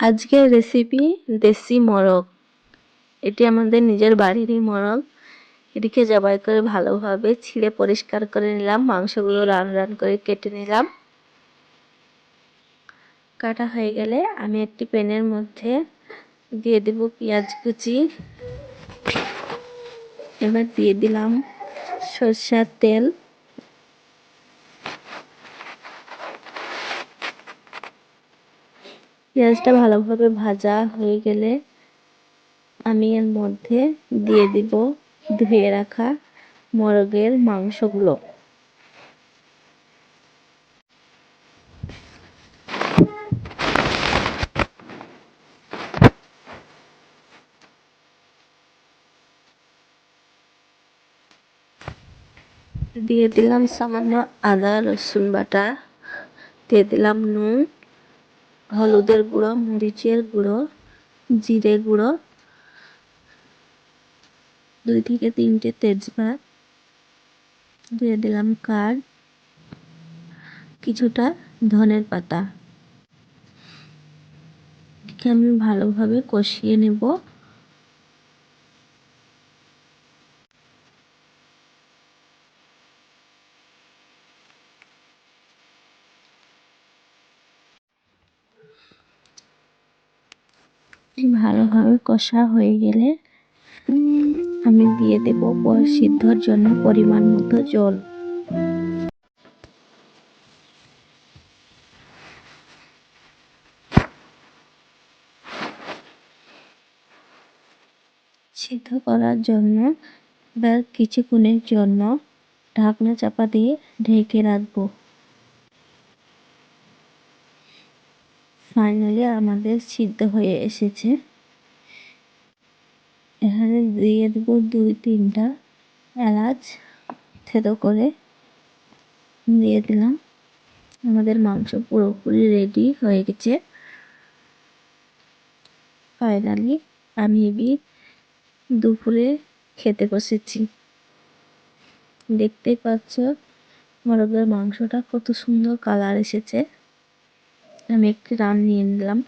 আজকের রেসিপি দেশি মোরগ। এটি আমাদের নিজের বাড়িরই মোরগ। এটিকে জবাই করে ভালোভাবে ছিঁড়ে পরিষ্কার করে নিলাম। মাংসগুলো রান রান করে কেটে নিলাম। কাটা হয়ে গেলে আমি একটি প্যানের মধ্যে দিয়ে দেব পেঁয়াজ কুচি। এবার দিয়ে দিলাম সরষার তেল। পেঁয়াজটা ভালোভাবে ভাজা হয়ে গেলে আমি এর মধ্যে দিয়ে দিব, ধুয়ে রাখা মোরগের মাংসগুলো। দিয়ে দিলাম সামান্য আদা, রসুন বাটা, দিয়ে দিলাম নুন। হলুদের গুঁড়ো, মরিচের গুঁড়ো, জিরে গুঁড়ো, দুই থেকে তিনটে তেজপাত, দিয়ে দিলাম কার, কিছুটা ধনের পাতা। আমি ভালোভাবে কষিয়ে নেব। ভালোভাবে কষা হয়ে গেলে আমি দিয়ে দেব সিদ্ধর জন্য পরিমাণ মতো জল। সিদ্ধ করার জন্য বা কিছুক্ষণের জন্য ঢাকনা চাপা দিয়ে ঢেকে রাখব। ফাইনালি আমাদের সিদ্ধ হয়ে এসেছে। এখানে দিয়ে দেবো দুই তিনটা এলাচ থেতো করে দিয়ে দিলাম। আমাদের মাংস পুরোপুরি রেডি হয়ে গেছে। ফাইনালি আমি এবি দুপুরে খেতে বসেছি। দেখতেই পাচ্ছ, মোরগের মাংসটা কত সুন্দর কালার এসেছে। আমি একটি রান নিয়ে নিলাম।